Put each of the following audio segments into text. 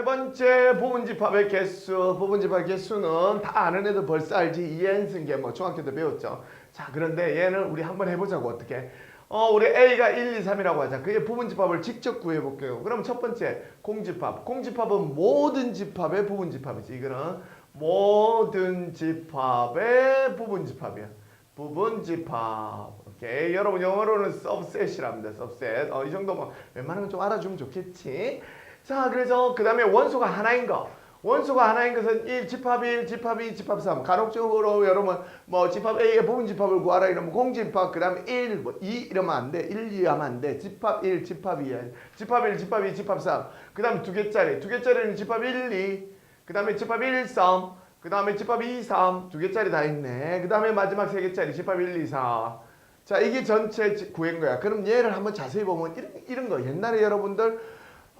세 번째 부분집합의 개수, 부분집합의 개수는 다 아는 애들 벌써 알지. 이엔승계 뭐 중학교 때 배웠죠. 자, 그런데 얘는 우리 한번 해보자고 어떻게? 어, 우리 A가 1, 2, 3이라고 하자. 그의 부분집합을 직접 구해볼게요. 그럼 첫 번째 공집합. 공집합은 모든 집합의 부분집합이지. 이거는 모든 집합의 부분집합이야. 부분집합. 오케이. 여러분 영어로는 subset이랍니다. subset. 어, 이 정도면 웬만하면 좀 알아주면 좋겠지. 자, 그래서 그 다음에 원소가 하나인 거. 원소가 하나인 것은 1, 집합 1, 집합 2, 집합 3. 간혹적으로 여러분 뭐 집합 A의 부분 집합을 구하라 이러면 공집합 그 다음에 1, 뭐 2 이러면 안 돼. 1, 2 하면 안 돼. 집합 1, 집합 2. 집합 1, 집합 2, 집합 3. 그 다음에 두 개짜리. 두 개짜리는 집합 1, 2. 그 다음에 집합 1, 3. 그 다음에 집합 2, 3. 두 개짜리 다 있네. 그 다음에 마지막 세 개짜리. 집합 1, 2, 4. 자, 이게 전체 지- 구인 거야. 그럼 얘를 한번 자세히 보면 이런, 이런 거. 옛날에 여러분들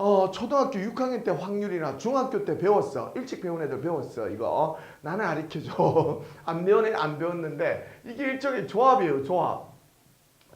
어, 초등학교 6학년 때 확률이나 중학교 때 배웠어. 일찍 배운 애들 배웠어. 이거 나는 가르쳐줘. 안 배운 애안 배웠는데 이게 일종의 조합이에요. 조합.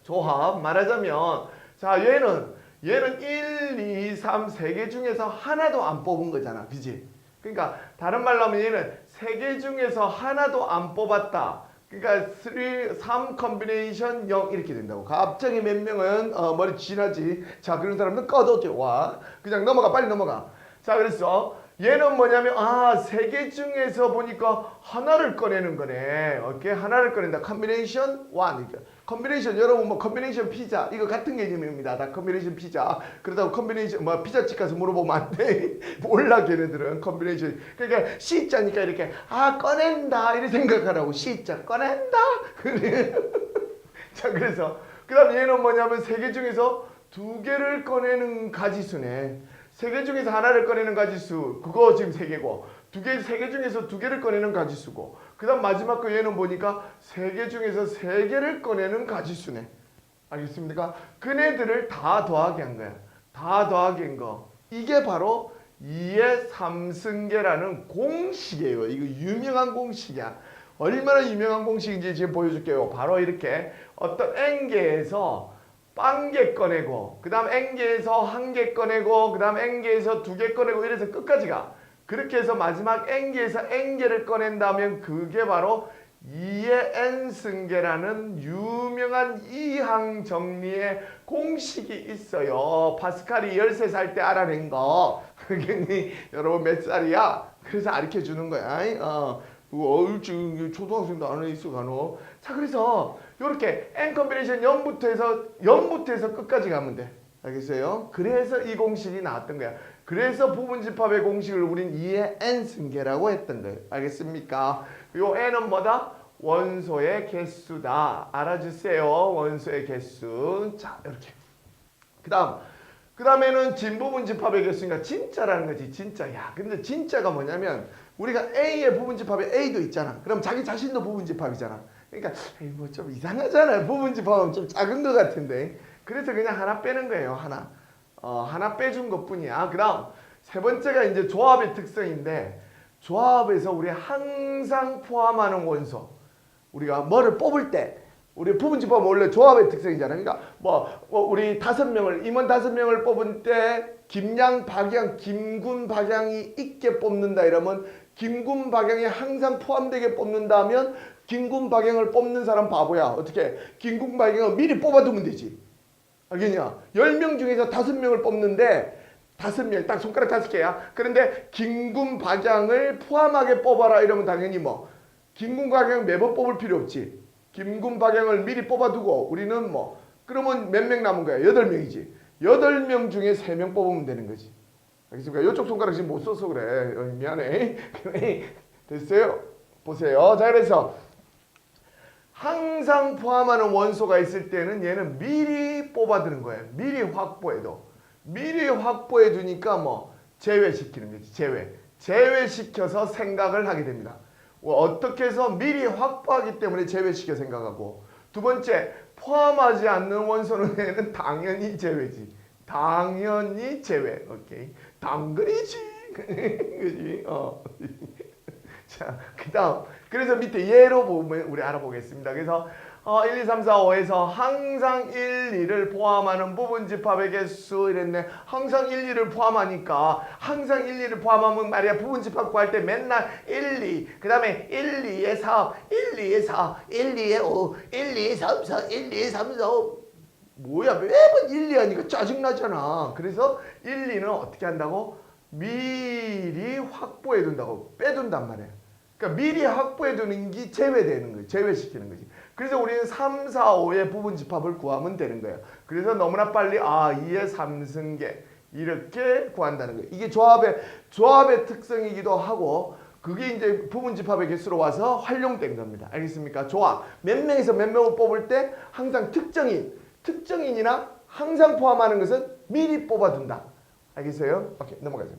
조합 말하자면 자 얘는 얘는 1, 2, 3 세 개 중에서 하나도 안 뽑은 거잖아. 그지? 그러니까 다른 말로 하면 얘는 세 개 중에서 하나도 안 뽑았다. 그러니까 3, 3 컨비네이션 0 이렇게 된다고. 갑자기 몇 명은 어, 머리 쥐나지. 자 그런 사람들 꺼도 와. 그냥 넘어가 빨리 넘어가. 자 그래서 얘는 뭐냐면 아 세 개 중에서 보니까 하나를 꺼내는 거네. 오케이 하나를 꺼낸다. 컨비네이션 1. 그러니까 컨비네이션 여러분 뭐 컨비네이션 피자 이거 같은 개념입니다. 다 컨비네이션 피자. 그러다가 컨비네이션 뭐 피자집 가서 물어보면 안 돼. 몰라 걔네들은 컨비네이션. 그러니까 C자니까 이렇게 아 꺼낸다 이렇게 생각하라고 C자 꺼낸다. 그래. 자 그래서 그다음 얘는 뭐냐면 세 개 중에서 두 개를 꺼내는 가지수네. 세 개 중에서 하나를 꺼내는 가지수 그거 지금 세 개고 두 개 세 개 중에서 두 개를 꺼내는 가지수고 그다음 마지막 거 얘는 보니까 세 개 중에서 세 개를 꺼내는 가지수네. 알겠습니까? 그네들을 다 더하게 한 거야. 다 더하게 한 거. 이게 바로 2의 3승계라는 공식이에요. 이거 유명한 공식이야. 얼마나 유명한 공식인지 지금 보여줄게요. 바로 이렇게 어떤 n개에서 빵개 꺼내고 그 다음 n개에서 한 개 꺼내고 그 다음 n개에서 두 개 꺼내고 이래서 끝까지 가. 그렇게 해서 마지막 n개에서 n개를 꺼낸다면 그게 바로 2의 n승계라는 유명한 이항 정리의 공식이 있어요. 파스칼이 13살 때 알아낸 거. 그게 여러분 몇 살이야? 그래서 가르쳐 주는 거야. 어. 일찍 초등학생도 안에 있어 간호. 자 그래서 이렇게 n 컨비네이션 0부터 해서 0부터 해서 끝까지 가면 돼. 알겠어요? 그래서 이 공식이 나왔던 거야. 그래서 부분집합의 공식을 우린 2의 n 승계라고 했던 거예요. 알겠습니까? 요 n은 뭐다? 원소의 개수다. 알아주세요. 원소의 개수. 자 이렇게. 그 다음 그 다음에는 진부분 집합의 개수니까 진짜라는 거지 진짜 야 근데 진짜가 뭐냐면 우리가 A의 부분집합에 A도 있잖아. 그럼 자기 자신도 부분집합이잖아. 그러니까 뭐 좀 이상하잖아요. 부분집합은 좀 작은 것 같은데. 그래서 그냥 하나 빼는 거예요 하나. 어 하나 빼준 것 뿐이야. 그 다음 세 번째가 이제 조합의 특성인데 조합에서 우리 항상 포함하는 원소. 우리가 뭐를 뽑을 때 우리 부분집합은 원래 조합의 특성이잖아요. 그러니까 뭐, 뭐 우리 다섯 명을 임원 다섯 명을 뽑을 때 김양, 박양, 김군, 박양이 있게 뽑는다 이러면 김군, 박양이 항상 포함되게 뽑는다면 김군, 박양을 뽑는 사람 바보야. 어떻게? 김군, 박양을 미리 뽑아두면 되지. 알겠냐? 열명 중에서 다섯 명을 뽑는데 다섯 명, 딱 손가락 다섯 개야. 그런데 김군, 박양을 포함하게 뽑아라 이러면 당연히 뭐 김군, 박양 매번 뽑을 필요 없지. 김군 박양을 미리 뽑아두고 우리는 뭐 그러면 몇 명 남은 거야? 여덟 명이지. 여덟 명 중에 세명 뽑으면 되는 거지. 알겠습니까? 이쪽 손가락 지금 못 써서 그래. 어이, 미안해. 됐어요? 보세요. 자 그래서 항상 포함하는 원소가 있을 때는 얘는 미리 뽑아두는 거예요. 미리 확보해도. 미리 확보해 두니까 뭐 제외시키는 거지. 제외. 제외시켜서 생각을 하게 됩니다. 뭐 어떻게 해서 미리 확보하기 때문에 제외시켜 생각하고 두 번째 포함하지 않는 원소는 당연히 제외지 당연히 제외 오케이 당근이지 그지 어. 자 그 다음 그래서 밑에 예로 보면 우리 알아보겠습니다 그래서 어, 1, 2, 3, 4, 5에서 항상 1, 2를 포함하는 부분 집합의 개수 이랬네. 항상 1, 2를 포함하니까 항상 1, 2를 포함하면 말이야 부분 집합 구할 때 맨날 1, 2, 그 다음에 1, 2에 3, 1, 2에 4, 1, 2에 5, 1, 2에 3, 4, 1, 2에 3, 4, 5. 뭐야 매번 1, 2 하니까 짜증나잖아. 그래서 1, 2는 어떻게 한다고? 미리 확보해 둔다고 빼둔단 말이에요. 그러니까 미리 확보해 두는 게 제외되는 거예요. 제외시키는 거지. 그래서 우리는 3, 4, 5의 부분 집합을 구하면 되는 거예요. 그래서 너무나 빨리 아 2의 3승계 이렇게 구한다는 거예요. 이게 조합의 조합의 특성이기도 하고 그게 이제 부분 집합의 개수로 와서 활용된 겁니다. 알겠습니까? 조합 몇 명에서 몇 명을 뽑을 때 항상 특정인 특정인이나 항상 포함하는 것은 미리 뽑아둔다. 알겠어요? 오케이 넘어가죠.